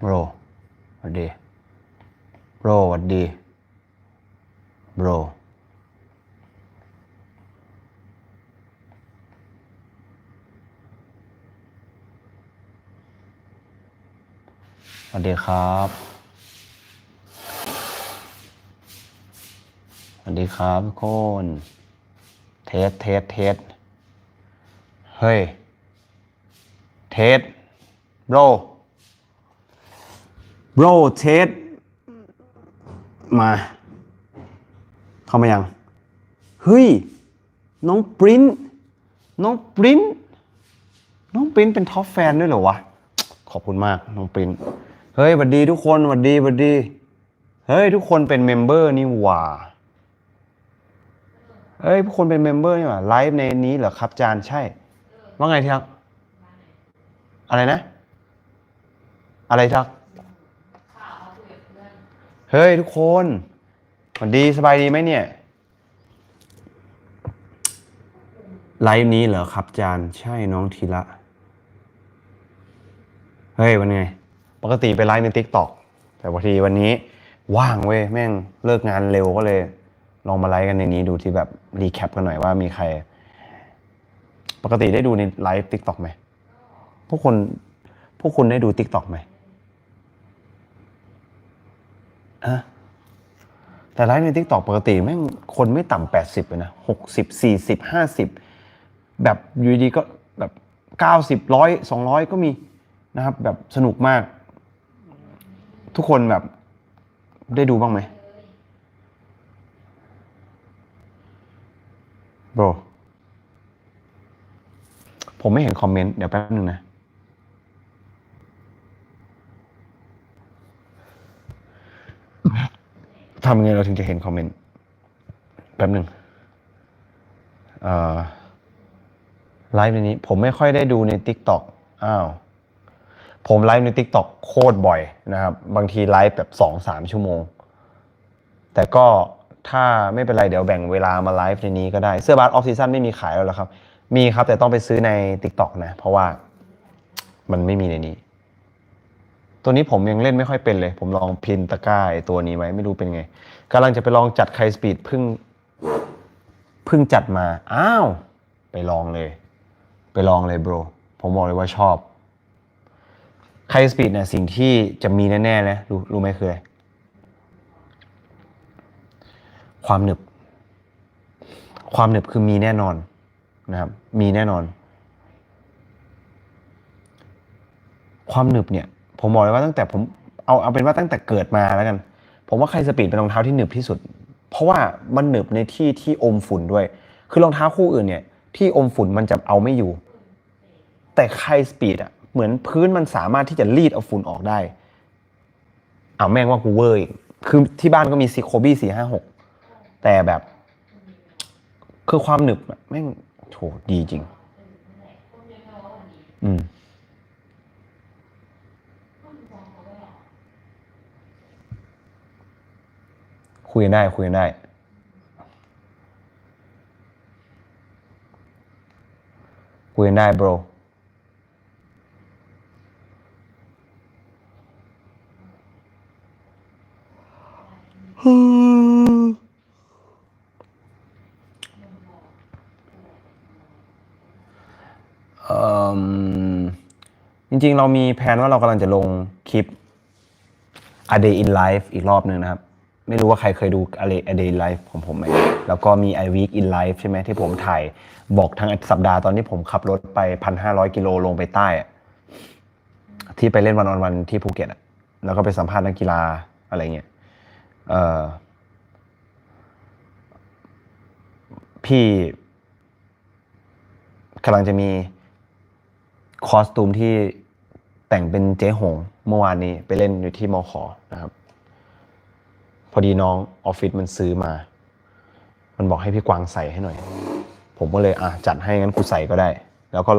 โบรหวัดดีโบรหวัดดีโบรสวัสดีครับสวัสดีครับทุกคน เทส เทส เทส เฮ้ย เทส โบร โรเทสมา เข้ามายัง เฮ้ย น้องปริ้นน้องปริ้นน้องปริ้นเป็นท็อปแฟนด้วยเหรอวะ ขอบคุณมากน้องปริ้นเฮ้ยหวัดดีทุกคนหวัดดีหวัดดี เฮ้ย ทุกคนเป็นเมมเบอร์นี่หว่าเฮ้ยทุกคนเป็นเมมเบอร์นี่หว่าไลฟ์ในนี้เหรอครับจานใช่ ว่าไงทีครับอะไรนะ อะไรทัก เฮ้ยทุกคนสวัสดีสบายดีไหมเนี่ย ไลฟ์นี้เหรอครับจานใช่น้องทีละ เฮ้ยวันไง ปกติไปไลฟ์ในทิกตอกแต่พอทีวันนี้ว่างเว้ยแม่งเลิกงานเร็วก็เลย ลองมาไลฟ์กันในนี้ดูที่แบบรีแคปกันหน่อยว่ามีใคร ปกติได้ดูในไลฟ์ทิกตอกไหมพวกคนพวกคุณได้ดูทิกตอกไหม อะแต่ไลฟ์ในทิกตอกปกติแม่งคนไม่ต่ำแปดสิบเลยนะหกสิบสี่สิบห้าสิบแบบอยู่ดีก็แบบเก้าสิบร้อยสองร้อยก็มีนะครับ แบบสนุกมาก ทุกคนแบบได้ดูบ้างไหมโบรผมไม่เห็นคอมเมนต์ เดี๋ยวแป๊บนึงนะ ทำยังไงเราถึงจะเห็นคอมเมนต์แป๊บหนึ่งไลฟ์ในนี้ ผมไม่ค่อยได้ดูใน Tik t o อกอ้าวผมไลฟ์ใน Tik t o อกโคตรบ่อยนะครับ บางทีไลฟ์แบบสองสามชั่วโมง แต่ก็ถ้าไม่เป็นไรเดี๋ยวแบ่งเวลามาไลฟ์ในนี้ก็ได้ เสื้อบาสออฟซีซั n ไม่มีขายแล้วหรอครับ มีครับแต่ต้องไปซื้อใน Tik t o อกนะ เพราะว่ามันไม่มีในนี้ ตัวนี้ผมยังเล่นไม่ค่อยเป็นเลย ผมลองพินตะก้าตัวนี้ไว้ไม่รู้เป็นไงกำลังจะไปลองจัดไคสปีดเพิ่งเพิ่งจัดมา อ้าว ไปลองเลย ไปลองเลยโบรผมบอกเลยว่าชอบไคสปีดเนี่ยสิ่งที่จะมีแน่ๆนะรู้รู้ไหมคืออะไรความหนึบ ความหนึบคือมีแน่นอนนะครับ มีแน่นอน ความหนึบเนี่ย ผมบอกเลยว่าตั้งแต่ผมเอาเอาเป็นว่าตั้งแต่เกิดมาแล้วกัน ผมว่าไคสปีดเป็นรองเท้าที่หนึบที่สุด เพราะว่ามันหนึบในที่ที่อมฝุ่นด้วย คือรองเท้าคู่อื่นเนี่ย ที่อมฝุ่นมันจะเอาไม่อยู่ แต่ไคสปีดอะเหมือนพื้นมันสามารถที่จะรีดเอาฝุ่นออกได้อ้าวแม่งว่ากูเวอร์อีกคือที่บ้านก็มีซีโคบี้สี่ห้าหกแต่แบบ คือความหนึบแม่งโถดีจริง อืม คุยกันได้คุยกันได้ คุยกันได้ bro อืมจริงๆ เรามีแผนว่าเรากำลังจะลงคลิป A Day in Life อีกรอบหนึ่งนะครับ ไม่รู้ว่าใครเคยดู A Day A Day in Life ของผมไหมแล้วก็มี I Week in Life ใช่ไหมที่ผมถ่าย บอกทั้งสัปดาห์ตอนที่ผมขับรถไป1,500กิโลลงไปใต้อะที่ไปเล่นวันออนวันที่ภูเก็ตอะแล้วก็ไปสัมภาษณ์นักกีฬาอะไรเงี้ยเออพี่กำลังจะมีคอสตูมที่แต่งเป็นเจ๊หงเมื่อวานนี้ไปเล่นอยู่ที่มอขอนะครับ พอดีน้องออฟฟิศมันซื้อมา มันบอกให้พี่กวางใส่ให้หน่อย ผมก็เลยอะจัดให้งั้นกูใส่ก็ได้ แล้วก็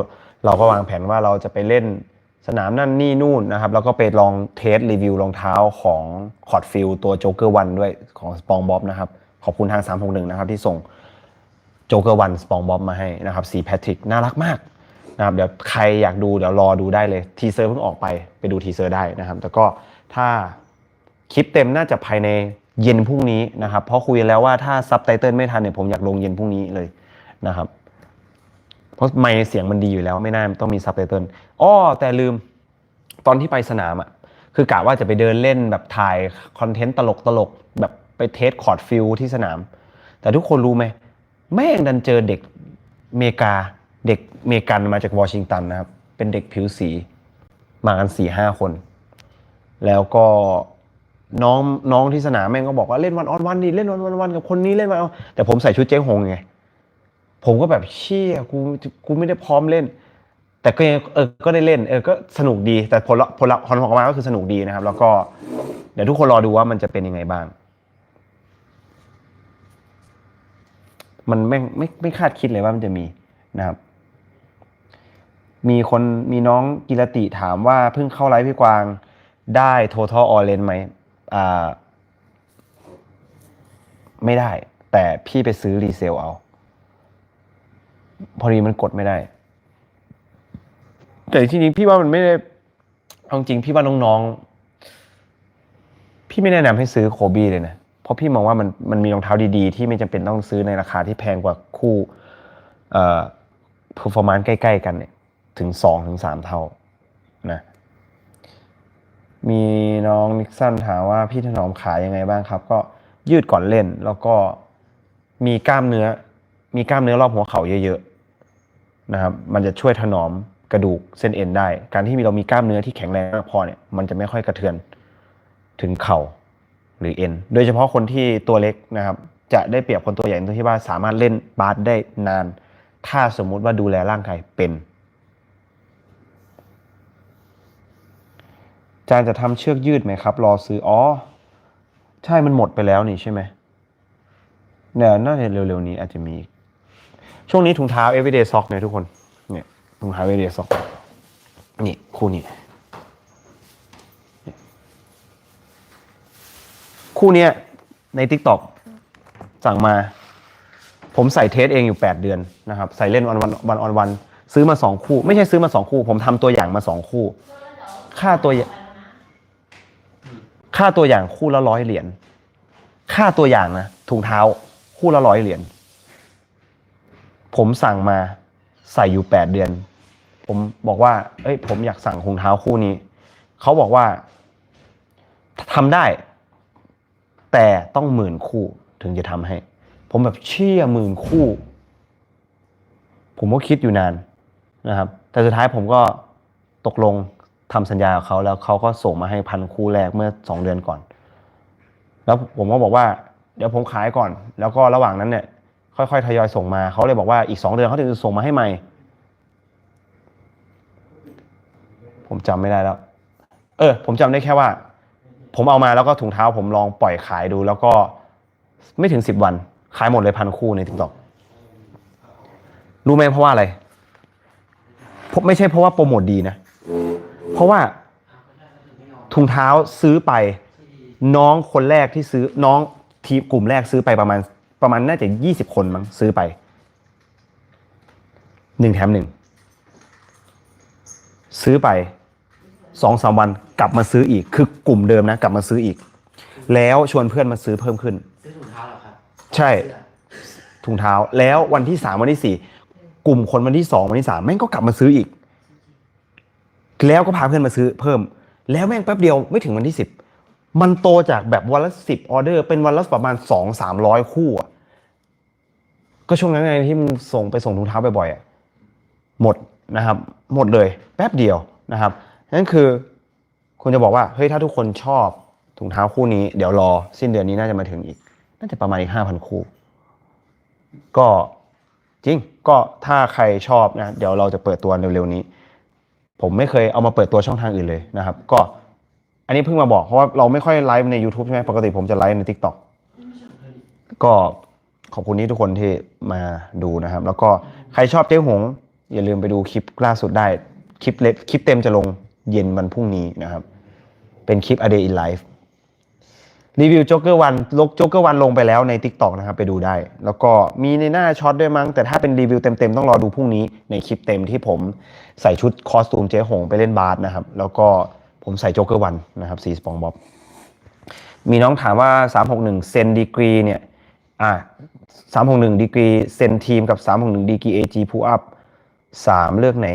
เราก็วางแผนว่าเราจะไปเล่นสนามนั่นนี่นู่นนะครับ แล้วก็ไปลองเทสรีวิวรองเท้าของคอร์ดฟิลตัวโจ๊กเกอร์วันด้วยของสปองบ๊อบนะครับ ขอบคุณทาง 361 นะครับ ที่ส่งโจ๊กเกอร์วันสปองบ๊อบมาให้นะครับ สีแพทริกน่ารักมากนะครับ เดี๋ยวใครอยากดูเดี๋ยวรอดูได้เลย ทีเซอร์เพิ่งออกไปไปดูทีเซอร์ได้นะครับ แต่ก็ถ้า คลิปเต็มน่าจะภายในเย็นพรุ่งนี้นะครับ เพราะคุยแล้วว่าถ้าซับไตเติลไม่ทันเนี่ยผมอยากลงเย็นพรุ่งนี้เลยนะครับ เพราะไม่เสียงมันดีอยู่แล้วไม่น่าต้องมีซับไตเติลอ้อแต่ลืมตอนที่ไปสนามอะคือกะว่าจะไปเดินเล่นแบบถ่ายคอนเทนต์ตลกตลกๆแบบไปเทสคอร์ดฟิลที่สนาม แต่ทุกคนรู้ไหมแม่งดันเจอเด็กเมกาเด็กเมกันมาจากวอชิงตันนะครับ เป็นเด็กผิวสี มากันสี่ห้าคน แล้วก็ น้องน้องที่สนามแม่งก็บอกว่าเล่นวันออนวันดิเล่นวันวันวันกับคนนี้เล่นวันแต่ผมใส่ชุดเจ๊หงไงผมก็แบบเชี่ยกูกูไม่ได้พร้อมเล่น แต่ก็ยังเออก็ได้เล่นเออก็สนุกดี แต่ผลผลผลออกมาก็คือสนุกดีนะครับ แล้วก็เดี๋ยวทุกคนรอดูว่ามันจะเป็นยังไงบ้าง มันไม่ไม่ไม่คาดคิดเลยว่ามันจะมีนะครับ มีคนมีน้องกิรติถามว่าเพิ่งเข้าไลฟ์พี่กวางได้ total all lens ไหม ไม่ได้ แต่พี่ไปซื้อรีเซลเอา พอดีมันกดไม่ได้ แต่ที่นี้พี่ว่ามันไม่ได้เอาจริงพี่ว่าน้องๆ พี่ไม่แนะนำให้ซื้อโคบี้เลยนะ เพราะพี่มองว่ามันมันมีรองเท้าดีๆ ที่ไม่จำเป็นต้องซื้อในราคาที่แพงกว่าคู่เอ่อ performance ใกล้ ๆ กันเนี่ย ถึงสองถึงสามเท่านะ มี น้องนิกสันถามว่าพี่ถนอมขายยังไงบ้างครับ ก็ยืดก่อนเล่นแล้วก็มีกล้ามเนื้อ มีกล้ามเนื้อรอบหัวเข่าเยอะๆนะครับ มันจะช่วยถนอมกระดูกเส้นเอ็นได้ การที่เรามีกล้ามเนื้อที่แข็งแรงมากพอเนี่ยมันจะไม่ค่อยกระเทือนถึงเข่าหรือเอ็น โดยเฉพาะคนที่ตัวเล็กนะครับ จะได้เปรียบคนตัวใหญ่ตรงที่ว่าสามารถเล่นบาสได้นาน ถ้าสมมุติว่าดูแลร่างกายเป็น จานจะทำเชือกยืดไหมครับ รอซื้อ อ๋อ ใช่มันหมดไปแล้วนี่ใช่ไหมเนี่ยน่าจะเร็วๆนี้อาจจะมี ช่วงนี้ถุงเท้า everyday sock เนี่ยทุกคน เนี่ยถุงเท้า everyday sock นี่คู่นี้ คู่เนี้ยใน TikTok สั่งมา ผมใส่เทสเองอยู่ 8 เดือนนะครับ ใส่เล่นวันวันวันออนวัน ซื้อมา 2 คู่ ไม่ใช่ซื้อมา 2 คู่ ผมทำตัวอย่างมา 2 คู่ ค่าตัวอย่าง ค่าตัวอย่างคู่ละร้อยเหรียญค่าตัวอย่างนะถุงเท้าคู่ละร้อยเหรียญผมสั่งมาใส่อยู่8เดือน ผมบอกว่า เอ้ย ผมอยากสั่งถุงเท้าคู่นี้ เขาบอกว่าทำได้ แต่ต้องหมื่นคู่ถึงจะทำให้ ผมแบบเชี่ยหมื่นคู่ ผมก็คิดอยู่นานนะครับ แต่สุดท้ายผมก็ตกลง ทำสัญญากับเขาแล้วเขาก็ส่งมาให้พันคู่แรกเมื่อสองเดือนก่อน แล้วผมก็บอกว่าเดี๋ยวผมขายก่อน แล้วก็ระหว่างนั้นเนี่ย ค่อยๆทยอยส่งมาเขาเลยบอกว่าอีกสองเดือนเขาจะส่งมาให้ใหม่ ผมจำไม่ได้แล้ว เออ ผมจำได้แค่ว่า ผมเอามาแล้วก็ถุงเท้า ผมลองปล่อยขายดู แล้วก็ไม่ถึงสิบวัน ขายหมดเลยพันคู่ในทิกตอกรู้ไหมเพราะว่าอะไรไม่ใช่เพราะว่าโปรโมทดีนะ เพราะว่าถุงเท้าซื้อไปน้องคนแรกที่ซื้อน้องทีมกลุ่มแรกซื้อไปประมาณ ประมาณน่าจะยี่สิบคนมั้งซื้อไปหนึ่งแถมหนึ่งซื้อไปสองสามวันกลับมาซื้ออีก คือกลุ่มเดิมนะ กลับมาซื้ออีก แล้วชวนเพื่อนมาซื้อเพิ่มขึ้น ซื้อถุงเท้าเหรอครับ ใช่ถุงเท้าแล้ววันที่สามวันที่สี่กลุ่มคนวันที่สองวันที่สามแม่งก็กลับมาซื้ออีก แล้วก็พาเพื่อนมาซื้อเพิ่ม แล้วแม่งแป๊บเดียวไม่ถึงวันที่สิบมันโตจากแบบวันละสิบออเดอร์ เป็นวันละประมาณสองสามร้อยคู่อะก็ช่วงนั้นไงที่มันส่งไปส่งถุงเท้าบ่อยๆอะหมดนะครับ หมดเลย แป๊บเดียวนะครับนั่นคือคุณจะบอกว่าเฮ้ยถ้าทุกคนชอบถุงเท้าคู่นี้เดี๋ยวรอ สิ้นเดือนนี้น่าจะมาถึงอีก น่าจะประมาณอีกห้าพันคู่ ก็จริงก็ถ้าใครชอบนะ เดี๋ยวเราจะเปิดตัวเร็วๆนี้ ผมไม่เคยเอามาเปิดตัวช่องทางอื่นเลยนะครับ ก็อันนี้เพิ่งมาบอกเพราะว่าเราไม่ค่อยไลฟ์ใน YouTube ใช่ไหมปกติผมจะไลฟ์ใน TikTok ก็ขอบคุณที่ทุกคนที่มาดูนะครับ แล้วก็ใครชอบเจ๊หง อย่าลืมไปดูคลิปล่าสุดได้ คลิปเล็กคลิปเต็มจะลงเย็นวันพรุ่งนี้นะครับ เป็นคลิป A Day in Life รีวิวโจ๊กเกอร์วันลกโจ๊กเกอร์วันลงไปแล้วใน Tik t o อกนะครับไปดูได้ แล้วก็มีในหน้าช็อตด้วยมั้ง แต่ถ้าเป็นรีวิวเต็มๆ ต้องรอดูพรุ่งนี้ในคลิปเต็มที่ผมใส่ชุดคอสตูมเจ๊หงไปเล่นบาสนะครับ แล้วก็ผมใส่โจ๊กเกอร์วันนะครับสีสปองบ๊อบมีน้องถามว่า 361 เซนดีกรีเนี่ยอ่า361ดีกรีเซนทีมกับ 361ดีกรี AG พูอัพสามเลือกไหน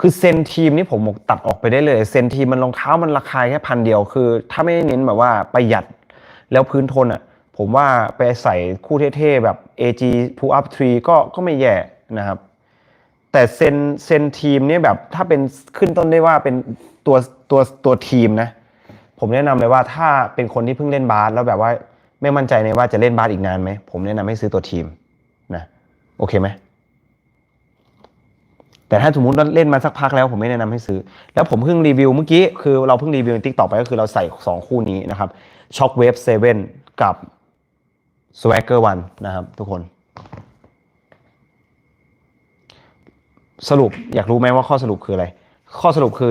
คือเซนทีมนี่ผมบอกตัดออกไปได้เลย เซนทีมมันรองเท้ามันราคาแค่พันเดียวคือ ถ้าไม่เน้นแบบว่าประหยัด แล้วพื้นทนอะผมว่าไปใส่คู่เท่ๆแบบ AG pull up 3 ก็ก็ไม่แย่นะครับ แต่เซนเซนทีมเนี่ยแบบถ้าเป็นขึ้นต้นได้ว่าเป็นตัวตัวตัวทีมนะ ผมแนะนำเลยว่าถ้าเป็นคนที่เพิ่งเล่นบาสแล้วแบบว่าไม่มั่นใจในว่าจะเล่นบาสอีกนานไหม ผมแนะนำให้ซื้อตัวทีมนะโอเคไหมแต่ถ้าสมมติเราเล่นมาสักพักแล้วผมไม่แนะนำให้ซื้อ แล้วผมเพิ่งรีวิวเมื่อกี้คือเราเพิ่งรีวิวในทิกต่อไปก็คือเราใส่ 2 คู่นี้นะครับ Shockwave 7กับ Swagger 1นะครับ ทุกคน สรุปอยากรู้ไหมว่าข้อสรุปคืออะไร ข้อสรุปคือ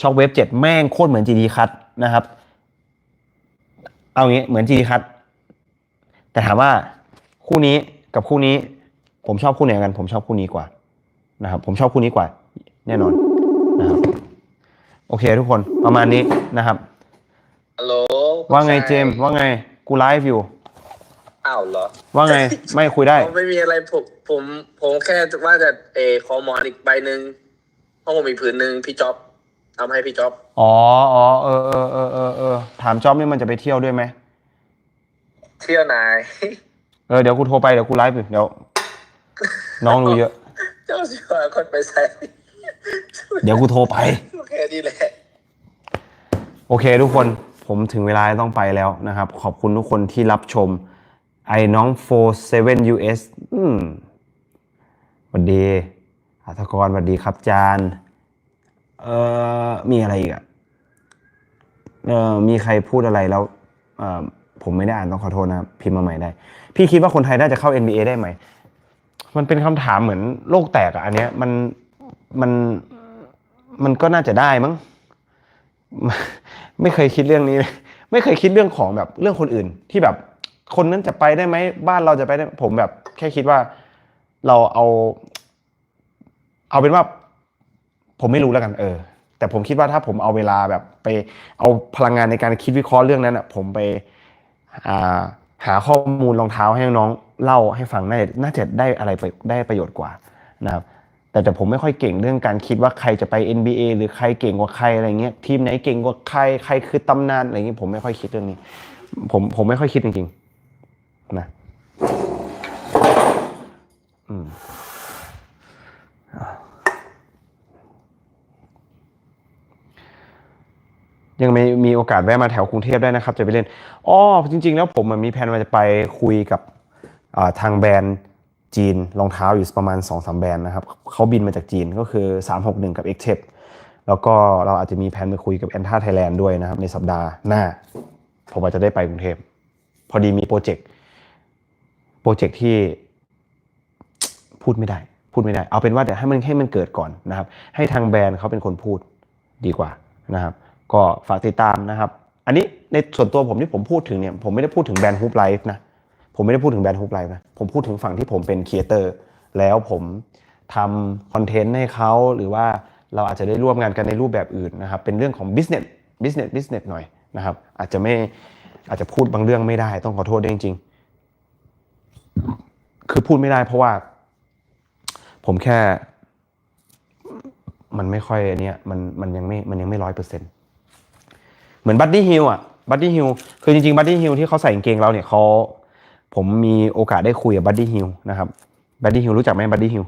Shockwave 7แม่งโคตรเหมือน GD Cut นะครับ เอางี้เหมือน GD Cut แต่ถามว่าคู่นี้กับคู่นี้ ผมชอบคู่ไหนกัน ผมชอบคู่นี้กว่านะครับผมชอบคู่นี้กว่า แน่นอนนะครับ โอเคทุกคนประมาณนี้นะครับฮัลโหล ว่าไงเจมส์ว่าไง กูไลฟ์อยู่ อ้าวเหรอว่าไง ไม่คุยได้ ผมไม่มีอะไรผมผมผมแค่ว่าจะเออขอหมอนอีกใบหนึ่งเพราะผมมีผืนหนึ่งพี่จ๊อบทำให้พี่จ๊อบอ๋ออ๋อเออเออเออเออเออถามจ๊อบนี่มันจะไปเที่ยวด้วยไหมเที่ยวนาย เออเดี๋ยวกูโทรไปเดี๋ยวกูไลฟ์อยู่เดี๋ยว น้องรู้เยอะ เจ้าสิว่าคนไปใส่เดี๋ยวกูโทรไป โอเคดีแหละ โอเคทุกคน ผมถึงเวลาต้องไปแล้วนะครับ ขอบคุณทุกคนที่รับชม ไอ้น้อง 47 US อืมสวัสดีอัธกรสวัสดีครับจานเอ่อมีอะไรอีกอะเอ่อมีใครพูดอะไรแล้วเอ่อผมไม่ได้อ่านต้องขอโทษนะครับพิมพ์มาใหม่ได้ พี่คิดว่าคนไทยน่าจะเข้า NBA ได้ไหม มันเป็นคำถามเหมือนโลกแตกอะอันเนี้ยมันมันมันก็น่าจะได้มั้ง ไม่เคยคิดเรื่องนี้เลยไม่เคยคิดเรื่องของแบบเรื่องคนอื่น ที่แบบคนนั้นจะไปได้ไหมบ้านเราจะไปได้ผมแบบ แค่คิดว่าเราเอา เอาเป็นว่า ผมไม่รู้แล้วกัน เออ แต่ผมคิดว่าถ้าผมเอาเวลาแบบไป เอาพลังงานในการคิดวิเคราะห์เรื่องนั้นอะ ผมไปหาข้อมูลรองเท้าให้น้องเล่าให้ฟังน่าจะน่าจะได้อะไรไได้ประโยชน์กว่านะครับ แต่แต่ผมไม่ค่อยเก่งเรื่องการคิดว่าใครจะไป NBA หรือใครเก่งกว่าใครอะไรเงี้ยทีมไหนเก่งกว่าใครใครคือตำนานอะไรเงี้ยผมไม่ค่อยคิดเรื่องนี้ ผมผมไม่ค่อยคิดจริงๆนะอืมยังไม่มีโอกาสแวะมาแถวกรุงเทพได้นะครับ จะไปเล่นอ๋อจริง ๆ แล้วผมมันมีแผนว่าจะไปคุยกับทางแบรนด์ จีนรองเท้าอยู่ประมาณ2อสแบรนด์นะครับเขาบินมาจากจีนก็คือ 361 กับ x t e p แล้วก็เราอาจจะมีแผนไปคุยกับ a n t a Thailand ด้วยนะครับ ในสัปดาห์หน้า ผมอาจจะได้ไปกรุงเทพพอดีมีโปรเจกต์โปรเจกต์ที่พูดไม่ได้ พูดไม่ได้ เอาเป็นว่าเดี๋ยวให้มันให้มันเกิดก่อนนะครับ ให้ทางแบรนด์เขาเป็นคนพูดดีกว่านะครับ ก็ฝากติดตามนะครับ อันนี้ในส่วนตัวผมที่ผมพูดถึงเนี่ยผมไม่ได้พูดถึงแบรนด์ฮุบไลฟ์นะ ผมไม่ได้พูดถึงแบรนด์ฮุบไลฟ์นะผมพูดถึงฝั่งที่ผมเป็นครีเอเตอร์แล้วผมทำคอนเทนต์ให้เขาหรือว่าเราอาจจะได้ร่วมงานกันในรูปแบบอื่นนะครับเป็นเรื่องของ business business business หน่อยนะครับ อาจจะไม่อาจจะพูดบางเรื่องไม่ได้ ต้องขอโทษด้วยจริงๆ คือพูดไม่ได้เพราะว่า ผมแค่ มันไม่ค่อยเนี่ยมันมันยังไม่มันยังไม่ร้อยเปอร์เซ็นต์เหมือนบัดดี้ฮิลอะบัดดี้ฮิลคือจริงๆบัดดี้ฮิลที่เขาใส่กางเกงเราเนี่ยเขา ผมมีโอกาสได้คุยกับบัดดี้ฮิลนะครับบัดดี้ฮิลรู้จักไหมบัดดี้ฮิล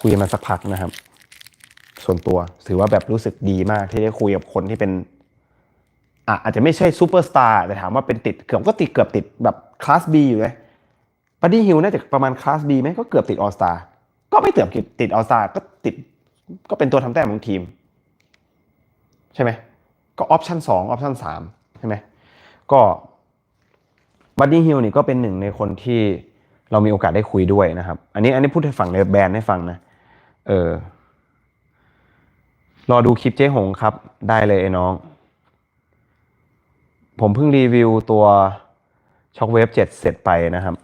คุยกันมาสักพักนะครับ ส่วนตัวถือว่าแบบรู้สึกดีมากที่ได้คุยกับคนที่เป็นอะอาจจะไม่ใช่ซูเปอร์สตาร์แต่ถามว่าเป็นติดเกือบก็ติดเกือบติดแบบคลาส B อยู่เลยบัดดี้ฮิลน่าจะประมาณคลาส B ไหมก็เกือบติดออสตาก็ไม่เกือบติดออสตาก็ติดก็เป็นตัวทำแต้มของทีม ใช่ไหมก็ออปชั่นสองออปชั่นสามใช่ไหมก็ บัดดี้ฮิลนี่ก็เป็นหนึ่งในคนที่เรามีโอกาสได้คุยด้วยนะครับ อันนี้อันนี้พูดให้ฟังในแบรนด์ให้ฟังนะ เออ รอดูคลิปเจ๊หงครับ ได้เลยไอ้น้อง ผมเพิ่งรีวิวตัวช็อคเวฟ7เสร็จไปนะครับ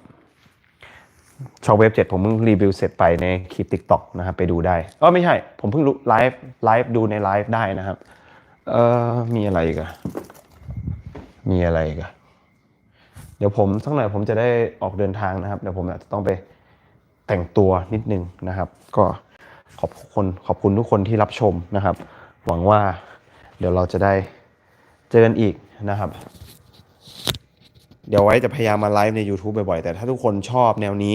ช็อคเวฟ7ผมเพิ่งรีวิวเสร็จไปในคลิป TikTok นะครับ ไปดูได้เออไม่ใช่ ผมเพิ่งรู้ไลฟ์ไลฟ์ดูในไลฟ์ได้นะครับ เออมีอะไรอีกอะมีอะไรอีกอะ เดี๋ยวผมสักหน่อยผมจะได้ออกเดินทางนะครับ เดี๋ยวผมอาจจะต้องไปแต่งตัวนิดนึงนะครับ ก็ขอบคุณขอบคุณทุกคนที่รับชมนะครับ หวังว่าเดี๋ยวเราจะได้เจอกันอีกนะครับ เดี๋ยวไว้จะพยายามมาไลฟ์ใน YouTube บ่อยๆ แต่ถ้าทุกคนชอบแนวนี้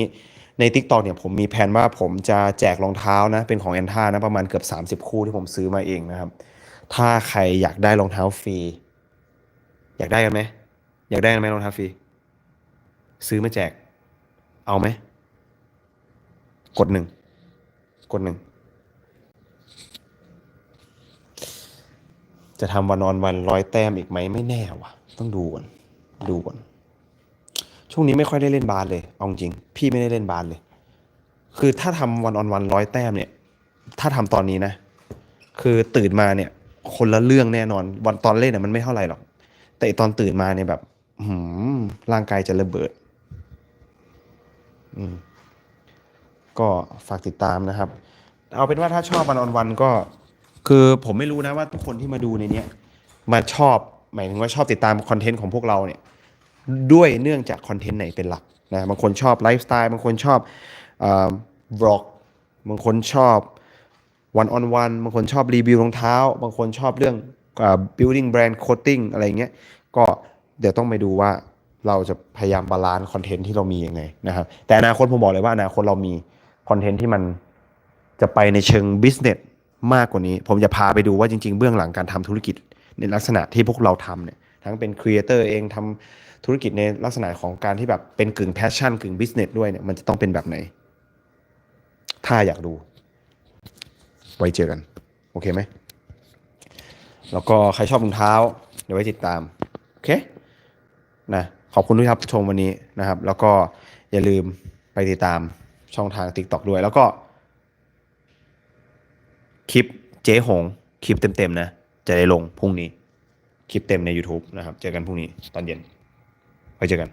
ใน TikTok เนี่ยผมมีแผนว่าผมจะแจกรองเท้านะ เป็นของแอนท่านะ ประมาณเกือบ 30 คู่ที่ผมซื้อมาเองนะครับ ถ้าใครอยากได้รองเท้าฟรี อยากได้กันไหม อยากได้กันไหมรองเท้าฟรี ซื้อมาแจก เอาไหม กดหนึ่ง กดหนึ่ง จะทำวันออนวันร้อยแต้มอีกไหมไม่แน่ว่ะต้องดูก่อน ดูก่อน ช่วงนี้ไม่ค่อยได้เล่นบาสเลย เอาจริง พี่ไม่ได้เล่นบาสเลย คือถ้าทำวันออนวันร้อยแต้มเนี่ย ถ้าทำตอนนี้นะ คือตื่นมาเนี่ย คนละเรื่องแน่นอน วันตอนเล่นน่ะมันไม่เท่าไหร่หรอก แต่ตอนตื่นมาเนี่ยแบบหือร่างกายจะระเบิด อืมก็ฝากติดตามนะครับ เอาเป็นว่าถ้าชอบวันออนวันก็ คือผมไม่รู้นะว่าทุกคนที่มาดูในเนี้ยมาชอบหมายถึงว่าชอบติดตามคอนเทนต์ของพวกเราเนี่ย ด้วยเนื่องจากคอนเทนต์ไหนเป็นหลักนะบางคนชอบไลฟ์สไตล์บางคนชอบบล็อกบางคนชอบวันออนวันบางคนชอบรีวิวรองเท้า บางคนชอบเรื่อง building brand coating อะไรเงี้ย ก็เดี๋ยวต้องไปดูว่า เราจะพยายามบาลานซ์คอนเทนต์ที่เรามียังไงนะครับ แต่อนาคตผมบอกเลยว่าอนาคตเรามีคอนเทนต์ที่มันจะไปในเชิง business มากกว่านี้ ผมจะพาไปดูว่าจริง ๆ เบื้องหลังการทำธุรกิจในลักษณะที่พวกเราทำเนี่ยทั้งเป็นครีเอเตอร์เองทำธุรกิจในลักษณะของการที่แบบเป็นกึ่งแพชชั่นกึ่งบิสเนสด้วยเนี่ยมันจะต้องเป็นแบบไหน ถ้าอยากดู ไว้เจอกัน โอเคไหม แล้วก็ใครชอบรองเท้า เดี๋ยวไว้ติดตาม โอเค นะ ขอบคุณที่รับชมวันนี้นะครับ แล้วก็อย่าลืมไปติดตามช่องทาง TikTok ด้วย แล้วก็ คลิปเจ๊หง คลิปเต็มๆนะ จะได้ลงพรุ่งนี้ คลิปเต็มใน YouTube นะครับ เจอกันพรุ่งนี้ตอนเย็นไว้เจอกัน